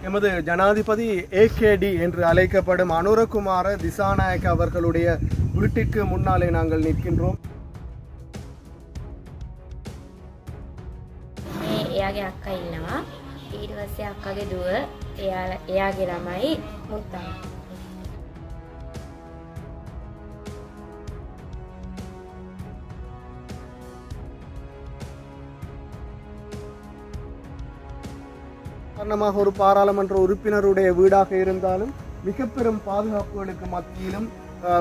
எமது ஜனாதிபதி ஏகேடி என்று அழைக்கப்படும் அனுரகுமார திசாநாயக்க அவர்களுடைய வீட்டிற்கு முன்னாலே நாங்கள் நிற்கின்றோம் මේ එයාගේ අක්කා ඉන්නවා ඊට පස්සේ අක්කගේ දුව එයා එයාගේ ළමයි මුත්තා காரணமாக ஒரு பாராளுமன்ற உறுப்பினருடைய வீடாக இருந்தாலும் மிக பெரும் பாதுகாப்புகளுக்கு மத்தியிலும்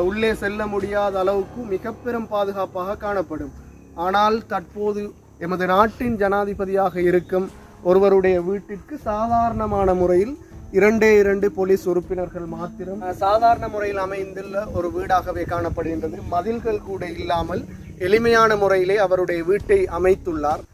உள்ளே செல்ல முடியாத அளவுக்கு மிக பெரும் பாதுகாப்பாக காணப்படும். ஆனால் தற்போது எமது நாட்டின் ஜனாதிபதியாக இருக்கும் ஒருவருடைய வீட்டிற்கு சாதாரணமான முறையில் இரண்டே இரண்டு போலீஸ் உறுப்பினர்கள் மாத்திரம் சாதாரண முறையில் அமைந்துள்ள ஒரு வீடாகவே காணப்படுகின்றது. மதில்கள் கூட இல்லாமல் எளிமையான முறையிலே அவருடைய வீட்டை அமைத்துள்ளார்.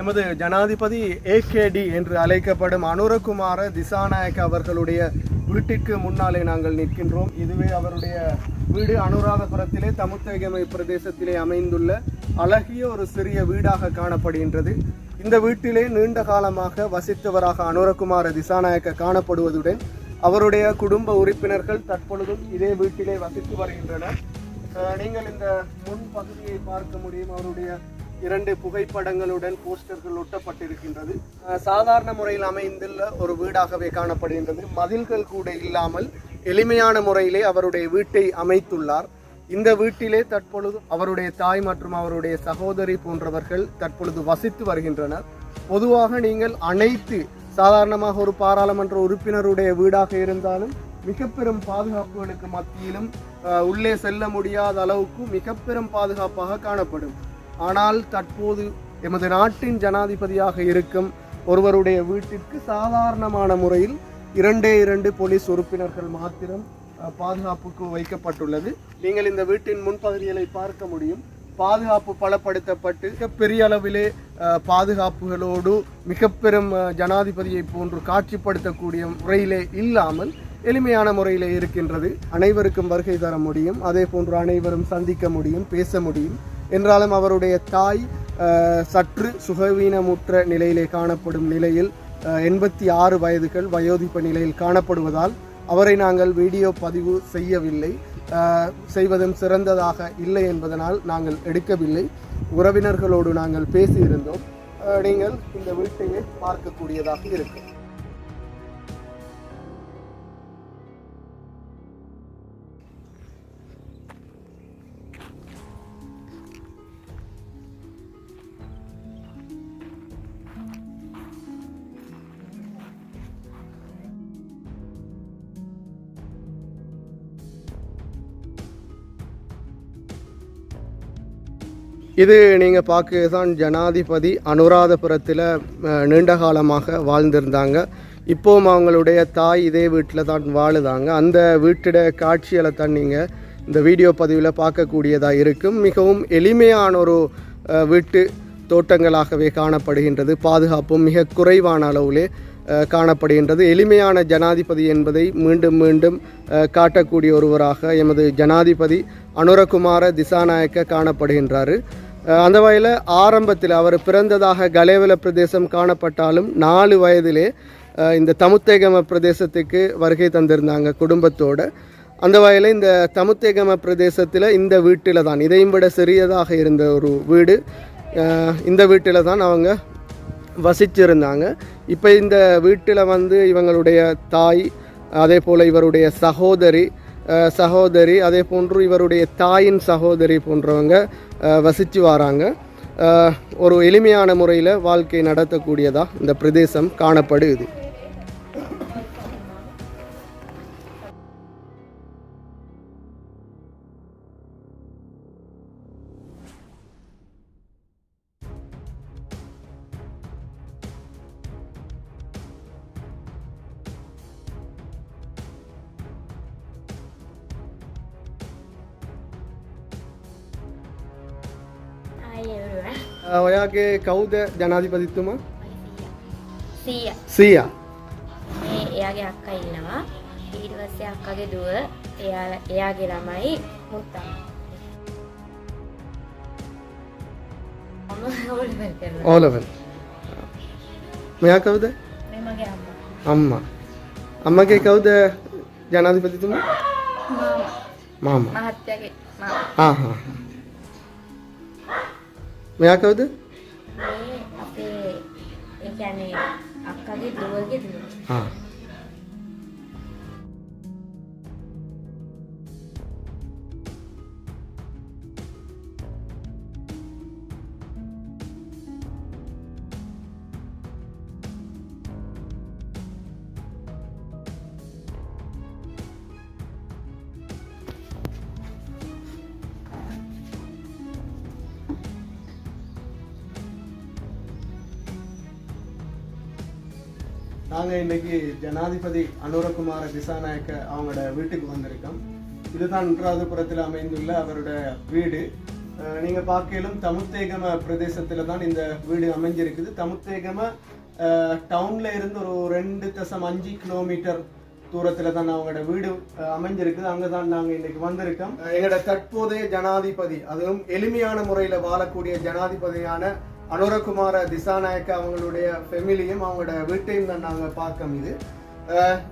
எமது ஜனாதிபதி ஏகேடி என்று அழைக்கப்படும் அனுரகுமார திசாநாயக்க அவர்களுடைய வீட்டிற்கு முன்னாலே நாங்கள் நிற்கின்றோம். இதுவே அவருடைய வீடு. அனுராதபுரத்திலே தமுத்தகமை பிரதேசத்திலே அமைந்துள்ள அழகிய ஒரு சிறிய வீடாக காணப்படுகின்றது. இந்த வீட்டிலே நீண்ட காலமாக வசித்தவராக அனுரகுமார திசாநாயக்க காணப்படுவதுடன் அவருடைய குடும்ப உறுப்பினர்கள் தற்பொழுதும் இதே வீட்டிலே வசித்து வருகின்றனர். நீங்கள் இந்த முன் பகுதியை பார்க்க முடியும். அவருடைய இரண்டு புகைப்படங்களுடன் போஸ்டர்கள் ஒட்டப்பட்டிருக்கின்றது. சாதாரண முறையில் அமைந்துள்ள ஒரு வீடாகவே காணப்படுகின்றது. மதில்கள் கூட இல்லாமல் எளிமையான முறையிலே அவருடைய வீட்டை அமைத்துள்ளார். இந்த வீட்டிலே தற்பொழுது அவருடைய தாய் மற்றும் அவருடைய சகோதரி போன்றவர்கள் தற்பொழுது வசித்து வருகின்றனர். பொதுவாக நீங்கள் அனைத்து சாதாரணமாக ஒரு பாராளுமன்ற உறுப்பினருடைய வீடாக இருந்தாலும் மிக பெரும் பாதுகாப்புகளுக்கு மத்தியிலும் உள்ளே செல்ல முடியாத அளவுக்கு மிக பெரும் பாதுகாப்பாக காணப்படும். ஆனால் தற்போது எமது நாட்டின் ஜனாதிபதியாக இருக்கும் ஒருவருடைய வீட்டிற்கு சாதாரணமான முறையில் இரண்டே இரண்டு போலீஸ் உறுப்பினர்கள் மாத்திரம் பாதுகாப்புக்கு வைக்கப்பட்டுள்ளது. நீங்கள் இந்த வீட்டின் முன்பகுதிகளை பார்க்க முடியும். பாதுகாப்பு பலப்படுத்தப்பட்டு மிக பெரிய அளவிலே பாதுகாப்புகளோடு மிக பெரும் ஜனாதிபதியை போன்று காட்சிப்படுத்தக்கூடிய முறையிலே இல்லாமல் எளிமையான முறையிலே இருக்கின்றது. அனைவருக்கும் வருகை தர முடியும். அதே போன்று அனைவரும் சந்திக்க முடியும் பேச முடியும். என்றாலும் அவருடைய தாய் சற்று சுகவீனமுற்ற நிலையிலே காணப்படும் நிலையில் எண்பத்தி ஆறு வயதுகள் வயோதிப்ப நிலையில் காணப்படுவதால் அவரை நாங்கள் வீடியோ பதிவு செய்யவில்லை. செய்வதும் சிறந்ததாக இல்லை என்பதனால் நாங்கள் எடுக்கவில்லை. உறவினர்களோடு நாங்கள் பேசியிருந்தோம். நீங்கள் இந்த வீட்டையே பார்க்கக்கூடியதாக இருக்கும். இது நீங்கள் பார்க்க தான் ஜனாதிபதி அனுராதபுரத்தில் நீண்ட காலமாக வாழ்ந்திருந்தாங்க. இப்போவும் அவங்களுடைய தாய் இதே வீட்டில் தான் வாழுதாங்க. அந்த வீட்டிட காட்சிகளை தான் நீங்கள் இந்த வீடியோ பதிவில் பார்க்கக்கூடியதாக இருக்கும். மிகவும் எளிமையான ஒரு வீட்டு தோட்டங்களாகவே காணப்படுகின்றது. பாதுகாப்பும் மிக குறைவான அளவிலே காணப்படுகின்றது. எளிமையான ஜனாதிபதி என்பதை மீண்டும் மீண்டும் காட்டக்கூடிய ஒருவராக எமது ஜனாதிபதி அனுரகுமார திசாநாயக்க காணப்படுகின்றார். அந்த வகையில் ஆரம்பத்தில் அவர் பிறந்ததாக கலேவல பிரதேசம் காணப்பட்டாலும் நாலு வயதிலே இந்த தமுத்தேகம பிரதேசத்துக்கு வருகை தந்திருந்தாங்க குடும்பத்தோடு. அந்த வகையில் இந்த தமுத்தேகம பிரதேசத்தில் இந்த வீட்டில் தான் இதையும் விட சிறியதாக இருந்த ஒரு வீடு இந்த வீட்டில் தான் அவங்க வசிச்சிருந்தாங்க. இப்போ இந்த வீட்டில் வந்து இவங்களுடைய தாய் அதே போல் இவருடைய சகோதரி சகோதரி அதே போன்று இவருடைய தாயின் சகோதரி போன்றவங்க வசித்து வராங்க. ஒரு எளிமையான முறையில் வாழ்க்கை நடத்தக்கூடியதாக இந்த பிரதேசம் காணப்படுது ඔයාගේ කවුද ජනාධිපතිත්තුමා සීය. එයාගේ අක්ක ඉන්නවා. ඊටවස්සේ අක්කගේ දුව එයාගේ ළමයි මුත්තා ඕලවල් මෙයා කවුද? අම්මා. අම්මගේ කවුද ජනාධිපතිතුමා? මාම. මහත්තයාගේ ආහා මෙයා කවුද? මේ අපේ ඒ කියන්නේ අක්කගේ දුවගේ දුව. ආ நாங்கள் இன்னைக்கு ஜனாதிபதி அனுரகுமார திசாநாயக்க அவங்களோட வீட்டுக்கு வந்திருக்கோம். இதுதான் நன்றாதபுரத்தில் அமைந்துள்ள அவரோட வீடு. நீங்கள் பார்க்கலும் தமுத்தேகம பிரதேசத்தில் தான் இந்த வீடு அமைஞ்சிருக்குது. தமுத்தேகம டவுனில் டவுன்ல இருந்து ஒரு ரெண்டு தசம் அஞ்சு கிலோமீட்டர் தூரத்தில் தான் அவங்களோட வீடு அமைஞ்சிருக்குது. அங்கே தான் நாங்கள் இன்னைக்கு வந்திருக்கோம். எங்களோட தற்போதைய ஜனாதிபதி அதுவும் எளிமையான முறையில் வாழக்கூடிய ஜனாதிபதியான அனுரகுமார திசாநாயக்க அவங்களுடைய ஃபெமிலியும் அவங்களோட வீட்டையும் தான் நாங்கள் பார்க்கோம் இது.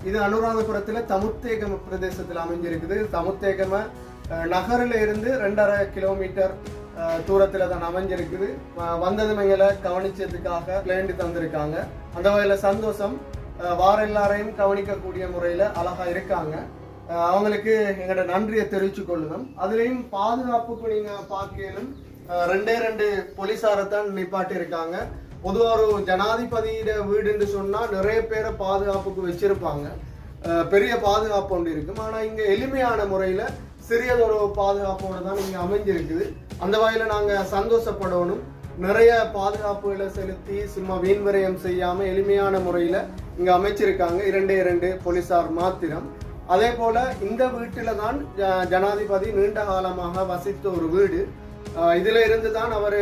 இது அனுராதபுரத்தில் தமுத்தேகம பிரதேசத்தில் அமைஞ்சிருக்குது. தமுத்தேகம நகரில் இருந்து ரெண்டரை கிலோமீட்டர் தூரத்தில் தான் அமைஞ்சிருக்குது. அஹ், வந்ததும் எங்களை கவனிச்சதுக்காக பிளேண்டு தந்திருக்காங்க. அந்த வகையில் சந்தோஷம் வார எல்லாரையும் கவனிக்கக்கூடிய முறையில் அழகாக இருக்காங்க. அவங்களுக்கு எங்களோட நன்றியை தெரிவிச்சு கொள்ளணும் அதுலேயும் பாதுகாப்புக்கு நீங்கள் பார்க்கலும் ரெண்டே ரெண்டு போலீஸாரை தான் நிப்பாட்டி இருக்காங்க பொதுவா ஒரு ஜனாதிபதியிட வீடுன்னு சொன்னா நிறைய பேரை பாதுகாப்புக்கு வச்சிருப்பாங்க. பெரிய பாதுகாப்பு ஒன்று இருக்கும். ஆனா இங்க எளிமையான முறையில சிறியதொரு பாதுகாப்போட தான் இங்க அமைஞ்சிருக்குது. அந்த வகையில நாங்க சந்தோஷப்படணும். நிறைய பாதுகாப்புகளை செலுத்தி சும்மா வீண் விரயம் செய்யாம எளிமையான முறையில இங்க அமைச்சிருக்காங்க. இரண்டே இரண்டு போலீசார் மாத்திரம். அதே போல இந்த வீட்டில தான் ஜனாதிபதி நீண்ட காலமாக வசித்த ஒரு வீடு. இதுல இருந்து தான் அவரு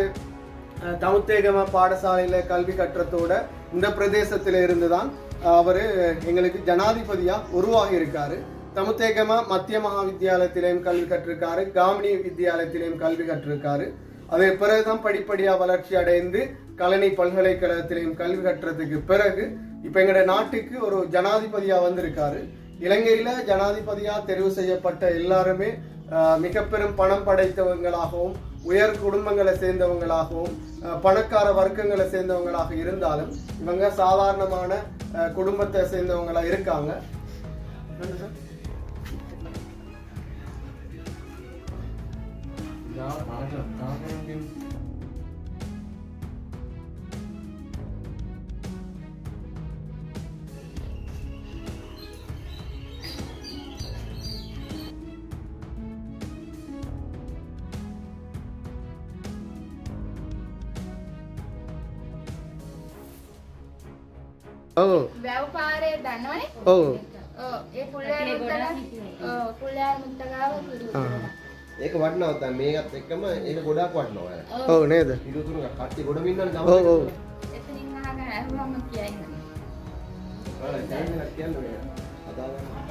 தமுத்தேகம பாடசாலையில கல்வி கற்றத்தோட இந்த பிரதேசத்தில் இருந்து தான் அவர் அவரு எங்களுக்கு ஜனாதிபதியா உருவாகி இருக்காரு தமுத்தேகம மத்திய மகா வித்தியாலயத்திலையும் கல்வி கற்றிருக்காரு காமினி வித்தியாலயத்திலையும் கல்வி கற்றிருக்காரு. அதே பிறகுதான் படிப்படியா வளர்ச்சி அடைந்து கலனி பல்கலைக்கழகத்திலையும் கல்வி கற்றதுக்கு பிறகு இப்ப எங்களோட நாட்டுக்கு ஒரு ஜனாதிபதியா வந்திருக்காரு. இலங்கையில ஜனாதிபதியா தெரிவு செய்யப்பட்ட எல்லாருமே மிக பெரும் பணம் படைத்தவங்களாகவும் உயர் குடும்பங்களை சேர்ந்தவங்களாகவும் பணக்கார வர்க்கங்களை சேர்ந்தவங்களாக இருந்தாலும் இவங்க சாதாரணமான குடும்பத்தை சேர்ந்தவங்களா இருக்காங்க. நன்றி Oh. ඔව් ව්‍යාපාරයේ දනවනේ ඔව් oh. ඔව් oh, ඒ කුල්ලෑර මුත්තක ඔව් කුල්ලෑර මුත්තකාව කිරුවා ah. ඒක වටිනවා තමයි මේකත් එක්කම ඒක ගොඩාක් වටිනවා ඔව් නේද? පිළිතුරු කට්ටි ගොඩම ඉන්නවනේ තමයි ඔව් ඔව් එතනින් අහගෙන අරුවම කියයි. නේද බලන්න දැන් මම කියන්නේ අදාළ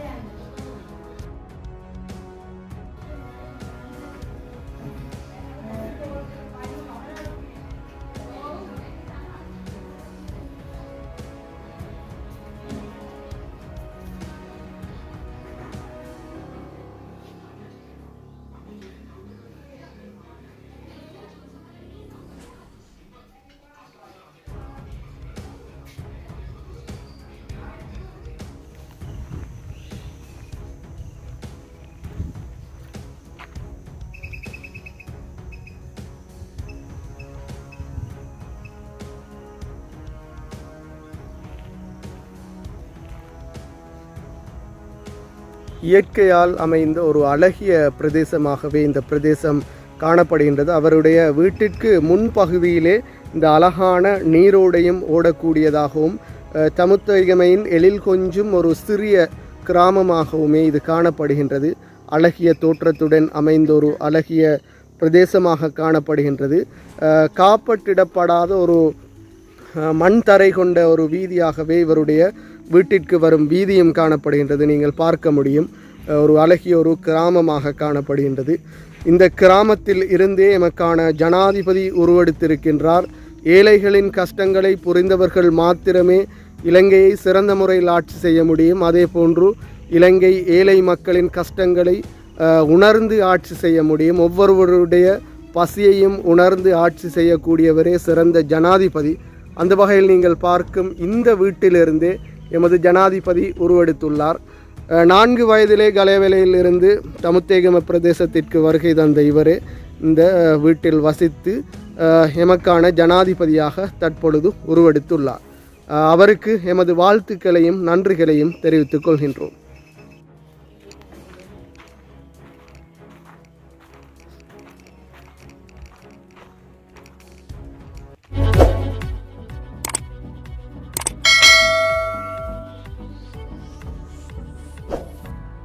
இயற்கையால் அமைந்த ஒரு அழகிய பிரதேசமாகவே இந்த பிரதேசம் காணப்படுகின்றது. அவருடைய வீட்டிற்கு முன்பகுதியிலே இந்த அழகான நீரோடையும் ஓடக்கூடியதாகவும் அஹ், எழில் கொஞ்சும் ஒரு சிறிய கிராமமாகவுமே இது காணப்படுகின்றது. அழகிய தோற்றத்துடன் அமைந்த ஒரு அழகிய பிரதேசமாக காணப்படுகின்றது. காப்பட்டிடப்படாத ஒரு மண் தரை கொண்ட ஒரு வீதியாகவே இவருடைய வீட்டிற்கு வரும் வீதியும் காணப்படுகின்றது. நீங்கள் பார்க்க முடியும். ஒரு அழகிய ஒரு கிராமமாக காணப்படுகின்றது. இந்த கிராமத்தில் இருந்தே எமக்கான ஜனாதிபதி உருவெடுத்திருக்கின்றார். ஏழைகளின் கஷ்டங்களை புரிந்தவர்கள் மாத்திரமே இலங்கையை சிறந்த முறையில் ஆட்சி செய்ய முடியும். அதே போன்று இலங்கை ஏழை மக்களின் கஷ்டங்களை உணர்ந்து ஆட்சி செய்ய முடியும். ஒவ்வொருவருடைய பசியையும் உணர்ந்து ஆட்சி செய்யக்கூடியவரே சிறந்த ஜனாதிபதி. அந்த வகையில் நீங்கள் பார்க்கும் இந்த வீட்டிலிருந்தே எமது ஜனாதிபதி உருவெடுத்துள்ளார். நான்கு வயதிலே கலைவேலையிலிருந்து தமுத்தேகம பிரதேசத்திற்கு வருகை தந்த இவரே இந்த வீட்டில் வசித்து எமக்கான ஜனாதிபதியாக தற்பொழுது உருவெடுத்துள்ளார். அவருக்கு எமது வாழ்த்துக்களையும் நன்றிகளையும் தெரிவித்துக் கொள்கின்றோம்.